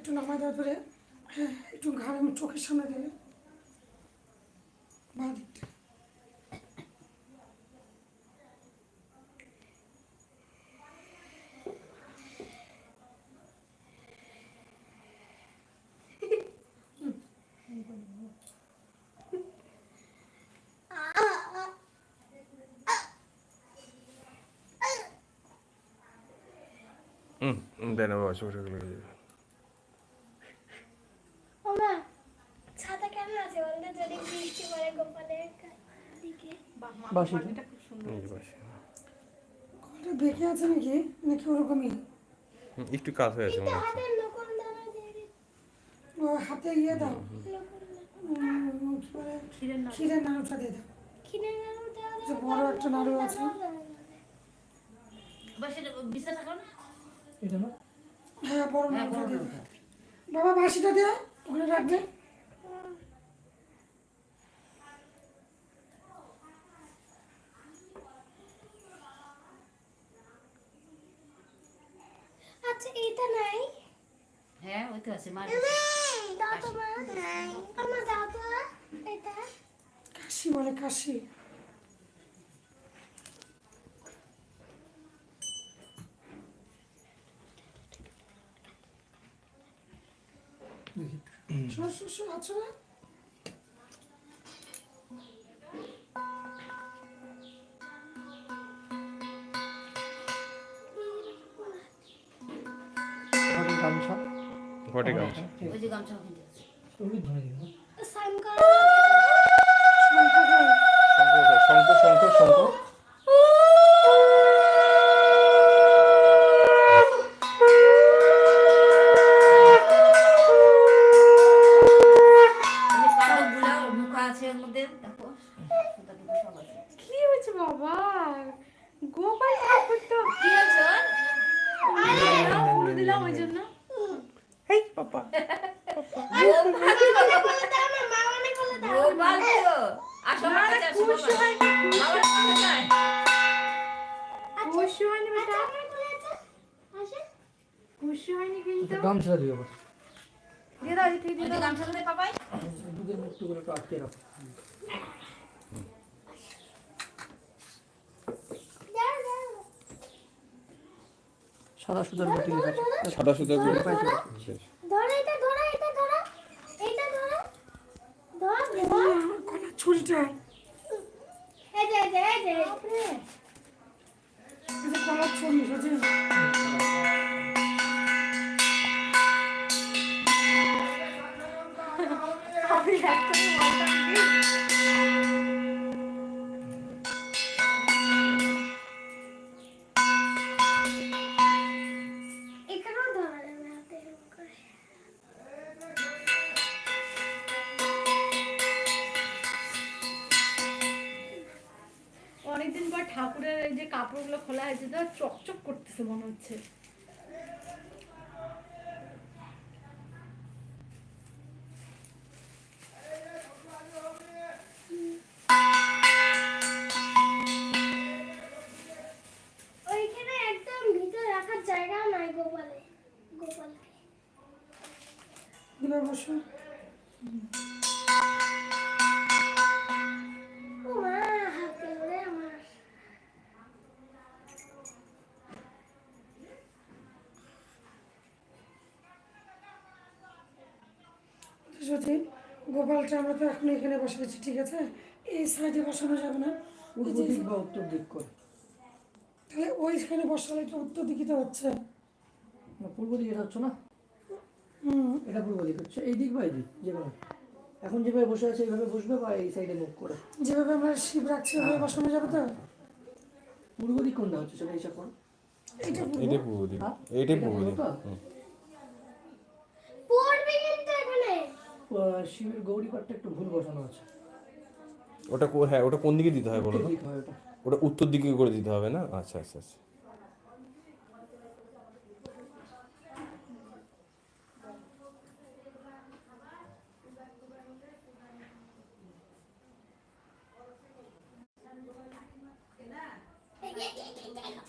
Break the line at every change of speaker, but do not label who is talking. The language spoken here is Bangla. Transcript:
একটু নামায় দেওয়ার পরে একটু ঘাড়ে চোখের সামনে দেবে বাঁ দিকটা।
হুম হুম, দেয়। না
ছাতা কেমন আছে বলতো? যদি বৃষ্টি পড়ে গোপালের দিকে।
বাসিটা
এই যে
বেঁকে আছে নাকি? নাকি ওরকমই?
একটু কাজ হয়ে আছে মনে হচ্ছে।
হাতের নকল দানা দিয়ে দিই
ও হাতে ইয়ে দাও।
নকল
উম, কি বলে ক্ষীরের নাড়ুটা দিয়ে দাও।
কিনে নাও দেওয়া
যে বড় একটা নাড়ু আছে। হ্যাঁ বড় নাড়ুটা দিয়ে বাবা বাসিটা দেও। ওখানে রাখবে।
আচ্ছা এটা নাই।
হ্যাঁ ওই তো আছে মার
দাও তো মা নাই। আমার দাও তো এটা।
কাশি বলে কাশি। শো শো শো আছো না
গামছা।
ঘটে গামছা।
ওই যে গামছা ওখানে আছে।
ওই ধরে দিন
সাইন কর
শঙ্খ শঙ্খ শঙ্খ
ওই কালো গুলা মুখ আছে ওর মধ্যে দেখো। সুতা টুতা সব আছে
কি হয়েছে বাবা? গোপাল ঠাকুর তো
কি আছে?
পুরো দিলাম ওই জন্য।
এই পাপা। গামছা
দিয়ে দাও দিয়ে দাও।
পাপাই
দুধের মুক্ত করে একটু আটকে রাখো
দাও দাও
সাদা সুতার গুটি
সাদা সুতো
ধরো এটা ধরো এটা ধরো এটা ধরো। ধর ধর।
গলার ছুরিটা
এই যে এই যে এই যে।
গলার ছুরি
কাপড়গুলো খোলা হয়েছে তো চকচক করতেছে মনে হচ্ছে।
ওইখানে একদম ভিতরে রাখার
যদি গোপালটা আমরা তো এখন এখানে বসে আছি ঠিক আছে? এই সাইডে বসানো যাবে না।
উত্তর দিক করে।
তাহলে ওইখানে বসালে তো উত্তর দিকে তো হচ্ছে।
পূর্ব দিক এটা হচ্ছে না?
হুম।
এটা পূর্ব দিক হচ্ছে। এই দিক বা এই দিক যে কোনো এখন যেভাবে বসে আছে এইভাবে বসবে বা এই সাইডে মুখ করে?
যেভাবে আমরা শিব রাখছি ওইভাবে বসানো যাবে তো?
পূর্ব দিক কোনটা হচ্ছে সেটা হিসাব করো।
এটা
পূর্ব। দিক।
হ্যাঁ? এটা
পূর্ব দিক
পূর্ব তো?
হুম।
পড়বে কিন্তু এখানে
আহ, শিবের গৌরী পাঠটা একটু ভুল বসানো আছে।
ওটা কো- হ্যাঁ ওটা কোন দিকে দিতে হয় বলো
ওটা
উত্তর দিকে করে দিতে হবে না? আচ্ছা আচ্ছা আচ্ছা।